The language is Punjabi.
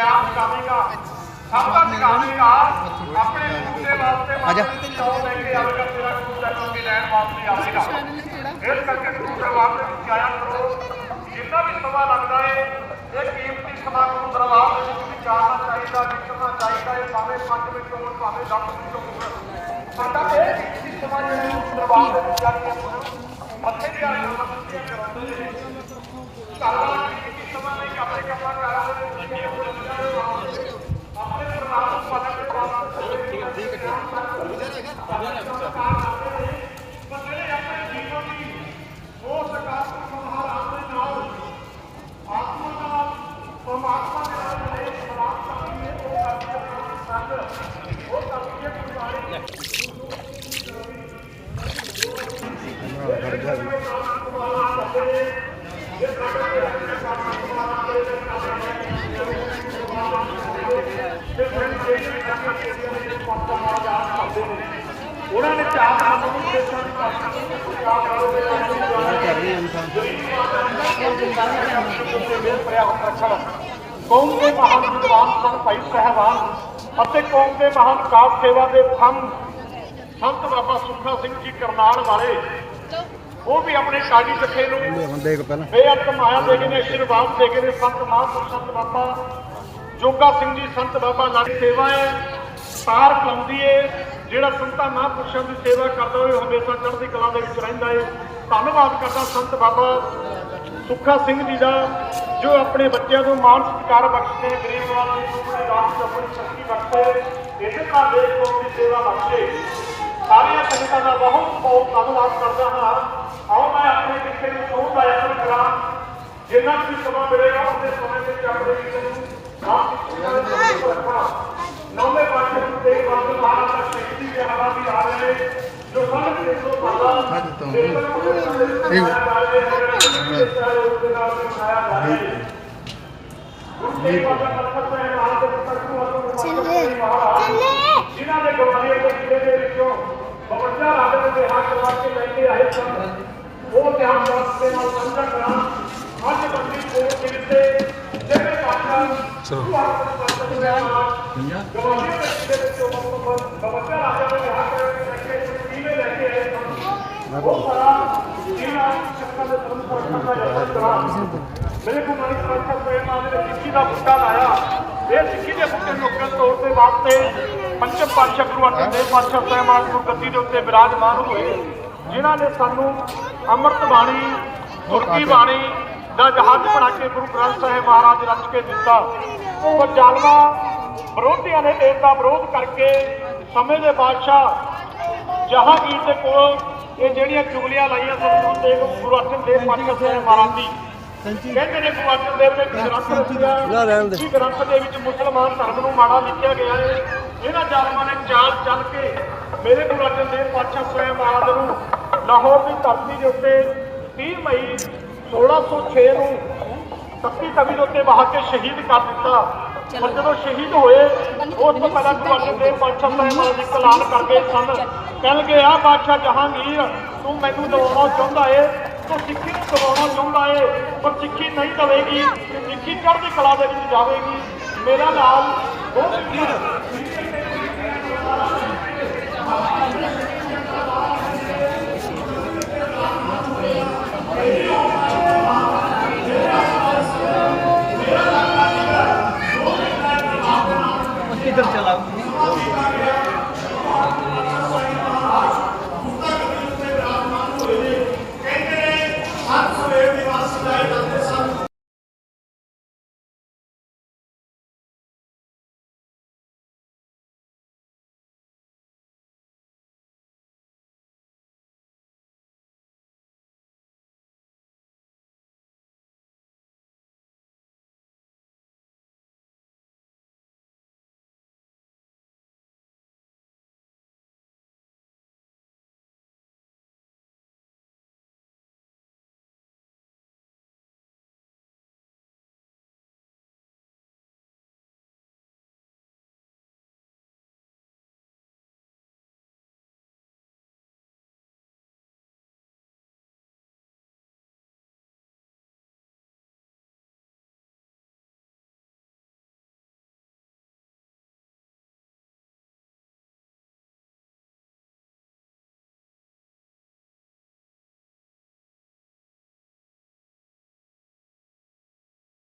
ਆਪ ਸਿਖਾਵੇਗਾ ਸਭ ਦਾ ਸਿਖਾਵੇਗਾ ਆਪਣੇ ਗੁਰੂ ਦੇ ਵਾਸਤੇ ਦੀ ਚੌਲ ਲੈ ਕੇ ਆਵੇਗਾ ਤੇਰਾ ਗੁਰੂ ਦਾ ਚੌਕੀ ਲੈਣ ਵਾਸਤੇ ਆਵੇਗਾ। ਇਸ ਕਰਕੇ ਦਰਬਾਰ ਦੇ ਵਿੱਚ ਆਇਆ ਕਰੋ। ਜਿੰਨਾ ਵੀ ਸਮਾਂ ਲੱਗਦਾ ਹੈ ਇਹ ਕੀਮਤੀ ਸਮਾਂ ਗੁਰੂ ਦਰਬਾਰ ਦੇ ਵਿੱਚ ਵਿਚਾਰਨਾ ਚਾਹੀਦਾ ਵਿਚਰਨਾ ਚਾਹੀਦਾ ਹੈ ਭਾਵੇਂ 5 ਮਿੰਟ ਹੋਣ ਭਾਵੇਂ 10 ਮਿੰਟ ਹੋਣ। ਸਾਡਾ ਇਹ ਕੀਮਤੀ ਸਮਾਂ ਜਿਹੜਾ ਦਰਬਾਰ ਦੇ ਵਿੱਚ ਜਾ ਕੇ ਮੱਥੇ ਦੀ ਆਲੇ ਕਰਾਉਂਦੇ ਨੇ ਸਾਡਾ ਕੀਮਤੀ ਸਮਾਂ ਨਹੀਂ ਆਪਣੇ ਕੰਮਾਂ ਕਾਰਾਂ ਦੇ ਵਿੱਚ ਆਪਣੇ ਪ੍ਰਣਾਮ ਨੂੰ ਪਤਾ ਬੰਦੇ ਆਪਣੇ ਜੀਵਨ ਦੀ ਉਹ ਸਕਾਰਾਤਮਕ ਸਮਾਹਾਰ ਦੇ ਨਾਲ ਆਤਮਾ ਨਾਲ ਪਰਮਾਤਮਾ ਦੇ ਨਾਲ ਜਿਹੜੇ ਸਲਾਮ ਕਰਦੀ ਹੈ ਉਹ ਕਰਦੀ ਹੈ ਸੰਗ ਉਹ ਕਰਦੀ ਹੈ ਗੁਰਬਾਣੀ ਉਹਨਾਂ ਨੇ ਚਾਰ ਨਾਮ ਨੂੰ ਦੇਸ਼ਾਂ ਦੀ ਭਾਸ਼ਾ ਨੂੰ ਚਾਰ ਕਰੋਗੇ ਕੌਮ ਦੇ ਮਹਾਨ ਵਿਦਵਾਨ ਸਨ ਭਾਈ ਸਹਿਬਾਨ ਅਤੇ ਕੌਮ ਦੇ ਮਹਾਨ ਕਾਜ ਸੇਵਾ ਦੇ ਫੰਮ ਸੰਤ ਬਾਬਾ ਸੁੱਖਾ ਸਿੰਘ ਜੀ ਕਰਨਾਲ ਵਾਲੇ। ਉਹ ਵੀ ਆਪਣੇ ਕਾਜੀ ਜਥੇ ਨੂੰ ਦੇਖ ਪਹਿਲਾਂ। ਬੇਅੰਤ ਮਾਇਆ ਦੇ ਗਏ ਨੇ ਆਸ਼ੀਰਵਾਦ ਦੇ ਗਏ ਨੇ ਸੰਤ ਮਹਾਂਪੁਰਖ ਸੰਤ ਬਾਬਾ ਜੋਗਾ ਸਿੰਘ ਜੀ ਸੰਤ ਬਾਬਾ ਲਾਡੀ ਸੇਵਾ ਹੈ ਸਾਰ ਕਲਾਉਂਦੀ ਏ ਜਿਹੜਾ ਸੰਤਾਂ ਮਹਾਂਪੁਰਸ਼ਾਂ ਦੀ ਸੇਵਾ ਕਰਦਾ ਹੋਏ ਹਮੇਸ਼ਾ ਚੜ੍ਹਦੀ ਕਲਾ ਦੇ ਵਿੱਚ ਰਹਿੰਦਾ ਏ ਧੰਨਵਾਦ ਕਰਦਾ ਸੰਤ ਬਾਬਾ ਸੁੱਖਾ ਸਿੰਘ ਜੀ ਦਾ ਜੋ ਆਪਣੇ ਬੱਚਿਆਂ ਨੂੰ ਮਾਨ ਸਤਿਕਾਰ ਬਖਸ਼ਦੇ ਨੇ ਗਰੀਬ ਵਾਲੇ ਨੂੰ ਆਪਣੇ ਰਾਜ ਚ ਆਪਣੀ ਸ਼ਕਤੀ ਬਖਸ਼ੇ ਇਸੇ ਤਰ੍ਹਾਂ ਦੇਸ਼ ਕੌਮ ਦੀ ਸੇਵਾ ਬਖਸ਼ੇ। ਸਾਰੀਆਂ ਸੰਗਤਾਂ ਦਾ ਬਹੁਤ ਬਹੁਤ ਧੰਨਵਾਦ ਕਰਦਾ ਹਾਂ। ਆਓ ਮੈਂ ਆਪਣੇ ਕਿੱਥੇ ਨੂੰ ਸੌਂ ਦਾ ਯਤਨ ਕਰਾਂ ਜਿੰਨਾ ਵੀ ਸਮਾਂ ਮਿਲੇਗਾ ਉਹਦੇ ਸਮੇਂ ਵਿੱਚ ਆਪਣੇ ਕਿਸੇ ਨੂੰ ਦੀ ਦੇ ਰੱਖਣਾ ਨੌਵੇਂ ਪਾਤਸ਼ਾਹ ਨੂੰ ਦੇ ਬਾਬੇ ਮਹਾਰਾਜ ਦਾ ਸ਼ਹੀਦੀ ਦੇ ਹਵਾ ਵੀ ਆ ਰਹੇ ਨੇ ਜੋ ਦੇ ਤੋਂ ਪਹਿਲਾਂ ਤੋਂ ਇਹ ਚੱਲੇ ਚੱਲੇ ਜਿਨ੍ਹਾਂ ਨੇ ਗਵਾਲੀਅਰ ਦੇ ਜ਼ਿਲ੍ਹੇ ਦੇ ਵਿੱਚੋਂ 52 ਰਾਜੇ ਦੇ ਹੱਥ ਕਰਵਾ ਕੇ ਲੈ ਕੇ ਆਏ ਸਨ ਉਹ ਧਿਆਨ ਵਾਸਤੇ ਨਾਲ ਸਾਂਝਾ ਕਰਾਂ ਅੱਜ ਬੰਦੀ ਕੋਲ ਦੇ ਵਿੱਚ ਜਿਹੜੇ ਪਾਸ਼ਾ ਚਲੋ ਗਵਾਲੀਅਰ ਦੇ ਜ਼ਿਲ੍ਹੇ ਵਿੱਚੋਂ 52 ਰਾਜੇ ਦੇ ਹੱਥ ਕਰਕੇ ਲੈ ਕੇ ਕਿਵੇਂ ਲੈ ਕੇ ਆਏ ਸਨ ਉਹ ਸਾਰਾ ਮੇਰੇ ਕੋਲ ਮਾਨਿਕ ਪਾਤਸ਼ਾਹ ਪ੍ਰੇਮਾਨ ਨੇ ਸਿੱਖੀ ਦਾ ਬੁੱਟਾ ਲਾਇਆ। ਇਹ ਸਿੱਖੀ ਦੇ ਬੁੱਟੇ ਨੂੰ ਅੱਗੇ ਦੇ ਵਾਸਤੇ ਪੰਚਮ ਪਾਤਸ਼ਾਹ ਗੁਰੂ ਅਰਜਨ ਦੇਵ ਪਾਤਸ਼ਾਹ ਸਾਹਿਬਾਨ ਨੂੰ ਦੇ ਉੱਤੇ ਵਿਰਾਜਮਾਨ ਹੋਏ, ਜਿਨ੍ਹਾਂ ਨੇ ਸਾਨੂੰ ਅੰਮ੍ਰਿਤ ਬਾਣੀ ਗੁਰਕੀ ਬਾਣੀ ਦਾ ਜਹਾਜ਼ ਬਣਾ ਕੇ ਗੁਰੂ ਗ੍ਰੰਥ ਸਾਹਿਬ ਮਹਾਰਾਜ ਰਚ ਕੇ ਦਿੱਤਾ। ਉਹ ਜ਼ਾਲਮਾਂ ਵਿਰੋਧੀਆਂ ਨੇ ਇਸ ਦਾ ਵਿਰੋਧ ਕਰਕੇ ਸਮੇਂ ਦੇ ਬਾਦਸ਼ਾਹ ਜਹਾਂਗੀਰ ਦੇ ਕੋਲ ਇਹ ਜਿਹੜੀਆਂ ਚੁਗਲੀਆਂ ਲਾਈਆਂ ਸਨ ਗੁਰੂ ਤੇਗ ਗੁਰੂ ਅਰਜਨ ਦੇਵ ਸਾਹਿਬ ਮਹਾਰਾਜ ਦੀ ਕਹਿੰਦੇ ਨੇ ਗੁਰੂ ਅਰਜਨ ਦੇਵ ਨੇ ਗ੍ਰੰਥ ਰਚਿਆ ਗ੍ਰੰਥ ਦੇ ਵਿੱਚ ਮੁਸਲਮਾਨ ਧਰਮ ਨੂੰ ਮਾੜਾ ਲਿਖਿਆ ਗਿਆ ਹੈ ਇਹਨਾਂ ਜ਼ਾਲਮਾਂ ਨੇ ਚਾਲ ਚੱਲ ਕੇ ਮੇਰੇ ਗੁਰੂ ਅਰਜਨ ਦੇਵ ਪਾਤਸ਼ਾਹ ਸਵੈਮ ਮਹਾਰਾਜ ਨੂੰ ਲਾਹੌਰ ਦੀ ਧਰਤੀ ਦੇ ਉੱਤੇ 30 ਮਈ 1606 ਨੂੰ ਤੱਤੀ ਤਵੀ ਦੇ ਉੱਤੇ ਵਹਾ ਕੇ ਸ਼ਹੀਦ ਕਰ ਦਿੱਤਾ। ਪਰ ਜਦੋਂ ਸ਼ਹੀਦ ਹੋਏ ਉਸ ਤੋਂ ਪਹਿਲਾਂ ਗੁਰੂ ਦੇਵ ਪਾਤਸ਼ਾਹ ਸਾਹਿਬ ਮਹਾਰਾਜ ਇੱਕ ਐਲਾਨ ਕਰ ਗਏ ਸਨ। ਕਹਿਣਗੇ ਆ ਬਾਦਸ਼ਾਹ ਜਹਾਂਗੀਰ ਤੂੰ ਮੈਨੂੰ ਦਵਾਉਣਾ ਚਾਹੁੰਦਾ ਏ ਤੂੰ ਸਿੱਖੀ ਨੂੰ ਦਵਾਉਣਾ ਚਾਹੁੰਦਾ ਏ ਪਰ ਸਿੱਖੀ ਨਹੀਂ ਦਵੇਗੀ ਸਿੱਖੀ ਚੜ੍ਹਦੀ ਕਲਾ ਦੇ ਵਿੱਚ ਜਾਵੇਗੀ। ਮੇਰਾ ਨਾਮ ਬਹੁਤ